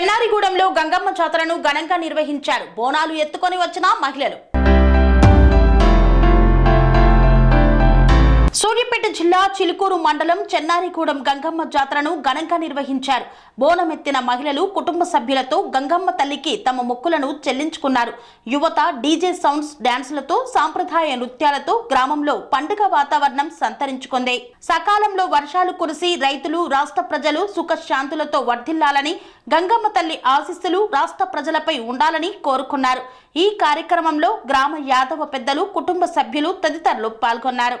చెన్నారిగూడెంలో గంగమ్మ జాతరను ఘనంగా నిర్వహించారు. బోనాలు ఎత్తుకొని వచ్చిన మహిళలు. సూర్యాపేట జిల్లా చిలుకూరు మండలం చెన్నారిగూడెం గంగమ్మ జాతరను ఘనంగా నిర్వహించారు. బోనమెత్తిన మహిళలు కుటుంబ సభ్యులతో గంగమ్మ తల్లికి తమ మొక్కులను చెల్లించుకున్నారు. యువత డీజే సౌండ్స్ డాన్సులతో సాంప్రదాయ నృత్యాలతో గ్రామంలో పండుగ వాతావరణం సంతరించుకుంది. సకాలంలో వర్షాలు కురిసి రైతులు రాష్ట్ర ప్రజలు సుఖశాంతులతో వర్ధిల్లాలని గంగమ్మ తల్లి ఆశీస్సులు రాష్ట్ర ప్రజలపై ఉండాలని కోరుకున్నారు. ఈ కార్యక్రమంలో గ్రామ యాదవ పెద్దలు కుటుంబ సభ్యులు తదితరులు పాల్గొన్నారు.